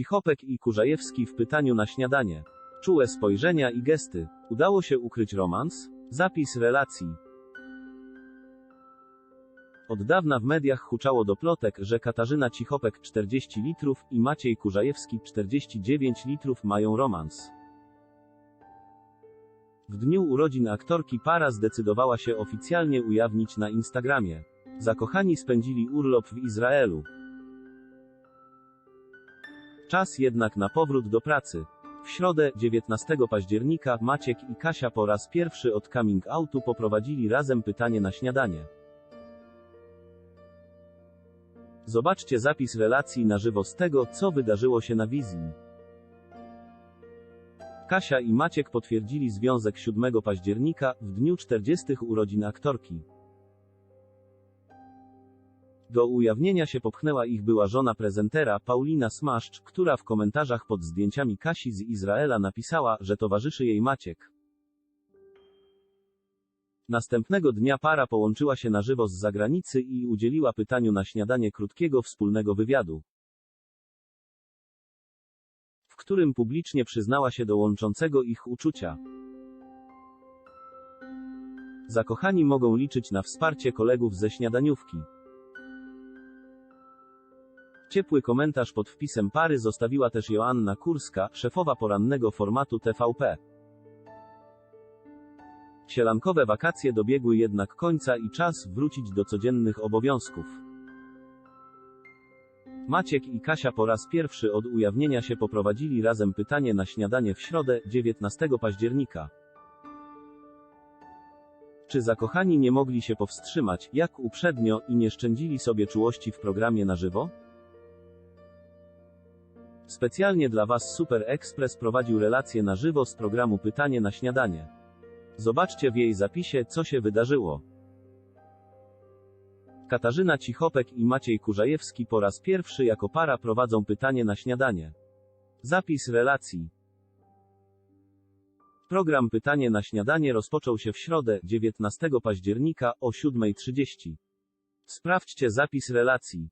Cichopek i Kurzajewski w pytaniu na śniadanie. Czułe spojrzenia i gesty. Udało się ukryć romans? Zapis relacji. Od dawna w mediach huczało do plotek, że Katarzyna Cichopek 40 litrów i Maciej Kurzajewski 49 litrów mają romans. W dniu urodzin aktorki para zdecydowała się oficjalnie ujawnić na Instagramie. Zakochani spędzili urlop w Izraelu. Czas jednak na powrót do pracy. W środę, 19 października, Maciek i Kasia po raz pierwszy od coming outu poprowadzili razem pytanie na śniadanie. Zobaczcie zapis relacji na żywo z tego, co wydarzyło się na wizji. Kasia i Maciek potwierdzili związek 7 października, w dniu 40 urodzin aktorki. Do ujawnienia się popchnęła ich była żona prezentera, Paulina Smaszcz, która w komentarzach pod zdjęciami Kasi z Izraela napisała, że towarzyszy jej Maciek. Następnego dnia para połączyła się na żywo z zagranicy i udzieliła pytaniu na śniadanie krótkiego wspólnego wywiadu, w którym publicznie przyznała się do łączącego ich uczucia. Zakochani mogą liczyć na wsparcie kolegów ze śniadaniówki. Ciepły komentarz pod wpisem pary zostawiła też Joanna Kurska, szefowa porannego formatu TVP. Sielankowe wakacje dobiegły jednak końca i czas wrócić do codziennych obowiązków. Maciek i Kasia po raz pierwszy od ujawnienia się poprowadzili razem pytanie na śniadanie w środę, 19 października. Czy zakochani nie mogli się powstrzymać, jak uprzednio, i nie szczędzili sobie czułości w programie na żywo? Specjalnie dla Was Super Express prowadził relację na żywo z programu Pytanie na śniadanie. Zobaczcie w jej zapisie, co się wydarzyło. Katarzyna Cichopek i Maciej Kurzajewski po raz pierwszy jako para prowadzą pytanie na śniadanie. Zapis relacji. Program Pytanie na śniadanie rozpoczął się w środę, 19 października o 7.30. Sprawdźcie zapis relacji.